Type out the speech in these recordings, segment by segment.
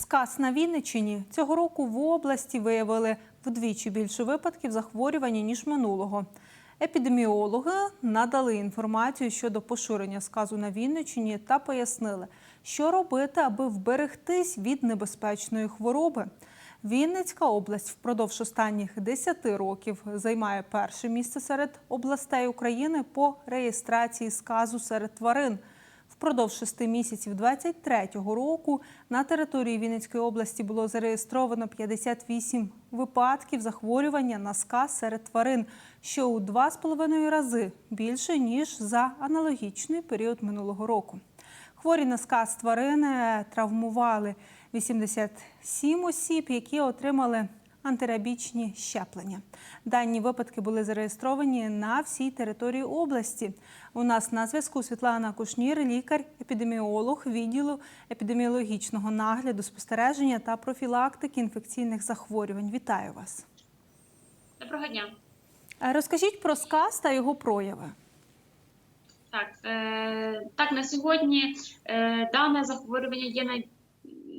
Сказ на Вінниччині цього року в області виявили вдвічі більше випадків захворювання ніж минулого. Епідеміологи надали інформацію щодо поширення сказу на Вінниччині та пояснили, що робити, аби вберегтись від небезпечної хвороби. Вінницька область впродовж останніх 10 років займає перше місце серед областей України по реєстрації сказу серед тварин. Впродовж шести місяців 23-го року на території Вінницької області було зареєстровано 58 випадків захворювання на сказ серед тварин, що у 2,5 рази більше ніж за аналогічний період минулого року. Хворі на сказ тварини травмували 87 осіб, які отримали антирабічні щеплення. Дані випадки були зареєстровані на всій території області. У нас на зв'язку Світлана Кушнір, лікар-епідеміолог відділу епідеміологічного нагляду, спостереження та профілактики інфекційних захворювань. Вітаю вас. Доброго дня. Е, Розкажіть про сказ та його прояви. Так, е, так на сьогодні е, дане захворювання є.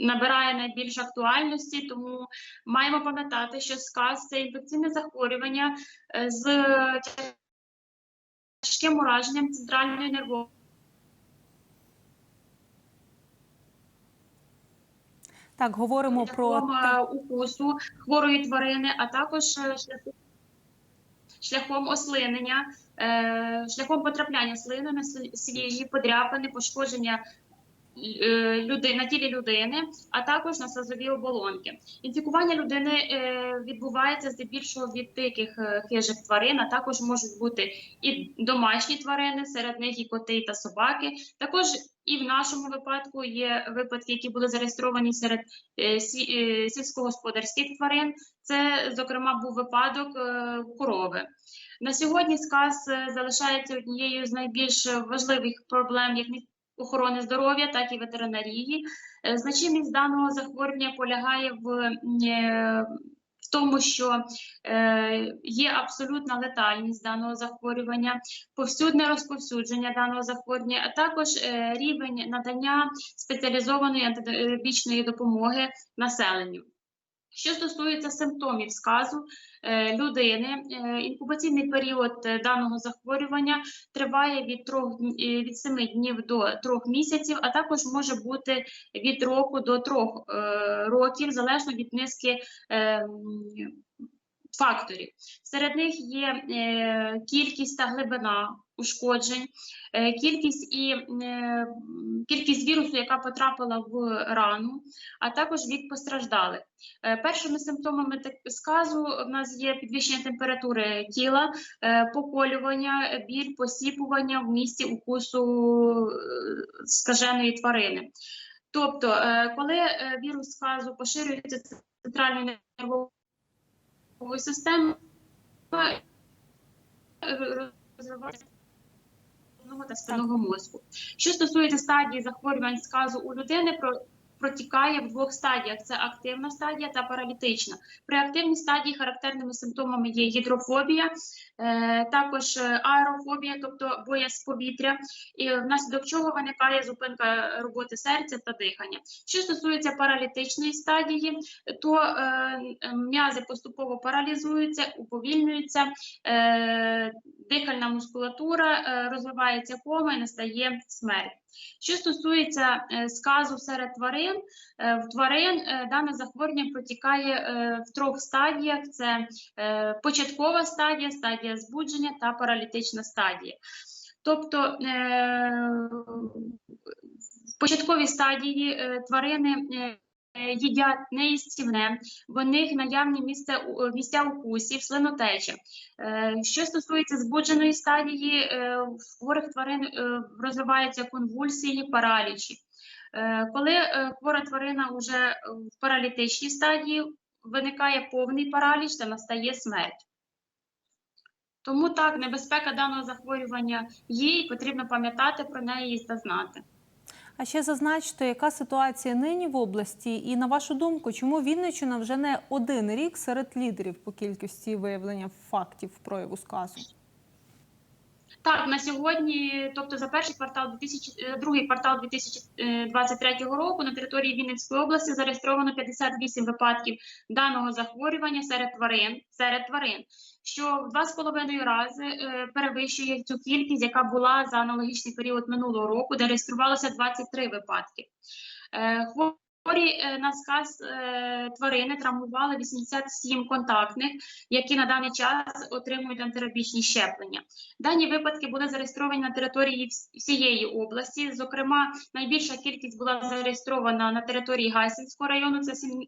Набирає найбільш актуальності, тому маємо пам'ятати, що сказ це інфекційне захворювання е, з тяжким ураженням центральної нервової Так, говоримо про е, укусу хворої тварини, а також е, шляхом, шляхом ослинення, шляхом потрапляння слини на свіжі подряпини, пошкодження люди, на тілі людини, а також на слизові оболонки. Інфікування людини е, відбувається здебільшого від диких е, хижих тварин, а також можуть бути і домашні тварини, серед них і коти та собаки. Також і в нашому випадку є випадки, які були зареєстровані серед е, сі- е, сільськогосподарських тварин. Це, зокрема, був випадок е, корови. На сьогодні сказ е, залишається однією з найбільш важливих проблем як не- охорони здоров'я, так і ветеринарії. Е, Значимість даного захворювання полягає в, е, в тому, що е, є абсолютна летальність даного захворювання, повсюдне розповсюдження даного захворювання, а також рівень надання спеціалізованої антибіологічної допомоги населенню. Що стосується симптомів сказу е, людини, е, інкубаційний період е, даного захворювання триває від, трьох, дн- е, від 7 днів до 3 місяців, а також може бути від року до 3 е, років, залежно від низки е, м, факторів. Серед них є е, кількість та глибина ушкоджень, е, кількість і е, кількість вірусу, яка потрапила в рану, а також вік постраждалих. Першими симптомами сказу в нас є підвищення температури тіла, поколювання, біль, посіпування в місці укусу скаженої тварини. Тобто, коли вірус сказу поширюється центральною нервовою системою, е, розвивається та спинного мозку. Що стосується стадії захворювань сказу у людини, про протікає в двох стадіях: це активна стадія та паралітична. При активній стадії характерними симптомами є гідрофобія, е, також аерофобія, тобто боязнь повітря, і внаслідок чого виникає зупинка роботи серця та дихання. Що стосується паралітичної стадії, то е, м'язи поступово паралізуються, уповільнюються, е, дихальна мускулатура розвивається кома і настає смерть. Що стосується сказу серед тварин, е, в тварин е, дане захворювання протікає е, в трьох стадіях: це початкова стадія, стадія збудження та паралітична стадія. Тобто в початковій стадії тварини їдять неїстівне, в них наявні місця, місця укусів, слинотеча. Е, Що стосується збудженої стадії, в хворих тварин розвиваються конвульсії, паралічі. Е, Коли е, хвора тварина вже в паралітичній стадії, виникає повний параліч та настає смерть. Тому так, небезпека даного захворювання є, і потрібно пам'ятати про неї та знати. А ще зазначте, яка ситуація нині в області, і на вашу думку, чому Вінниччина вже не один рік серед лідерів по кількості виявлення фактів прояву сказу? Так, на сьогодні, тобто за перший квартал 2000, е, другий квартал 2023 року на території Вінницької області зареєстровано 58 випадків даного захворювання серед тварин, серед тварин, що в два з половиною рази е, перевищує цю кількість, яка була за аналогічний період минулого року, де реєструвалося 23 випадки. Хворі е, на сказ е, тварини травмували 87 контактних, які на даний час отримують антирабічні щеплення. Дані випадки були зареєстровані на території всієї області. Зокрема, найбільша кількість була зареєстрована на території Гайсинського району. Це сім-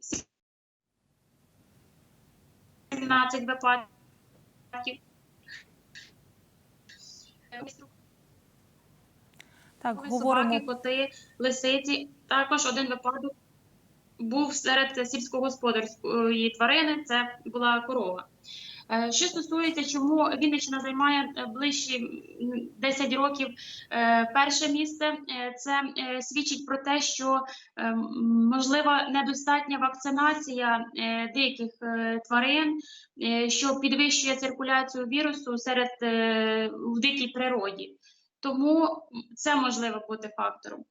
17 випадків. Так, Собаки, коти, лисиці. Також один випадок був серед сільськогосподарської тварини. Це була корова. Е, Що стосується, чому Вінниччина займає е, ближчі 10 років е, перше місце, це свідчить про те, що можлива недостатня вакцинація деяких тварин, що підвищує циркуляцію вірусу серед в дикій природі. Тому це може бути фактором.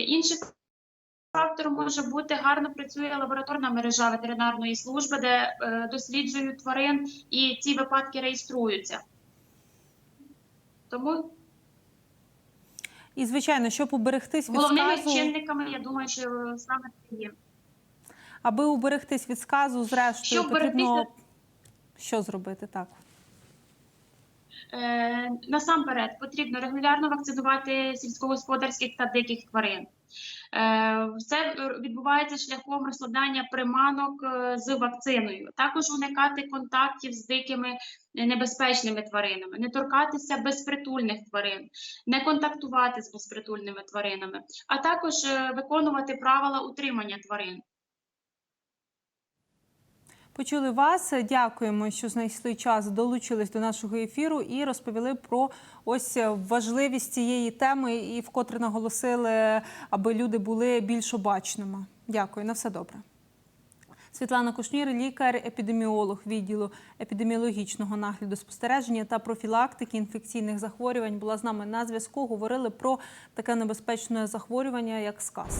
Інший фактором може бути гарно працює лабораторна мережа ветеринарної служби, де е, досліджують тварин і ці випадки реєструються. Тому і звичайно, щоб уберегтись від головними сказу, чинниками, я думаю, що саме це є. аби уберегтись від сказу, зрештою Щоб потрібно уберегтися- що зробити так. Е, насамперед потрібно регулярно вакцинувати сільськогосподарських та диких тварин. Е, Це відбувається шляхом розкладання приманок е, з вакциною. Також уникати контактів з дикими небезпечними тваринами, не торкатися безпритульних тварин, не контактувати з безпритульними тваринами, а також е, виконувати правила утримання тварин. Почули вас. Дякуємо, що знайшли час, долучились до нашого ефіру і розповіли про ось важливість цієї теми і вкотре наголосили, аби люди були більш обачними. Дякую, на все добре. Світлана Кушнір, лікар-епідеміолог відділу епідеміологічного нагляду спостереження та профілактики інфекційних захворювань, була з нами на зв'язку. Говорили про таке небезпечне захворювання, як сказ.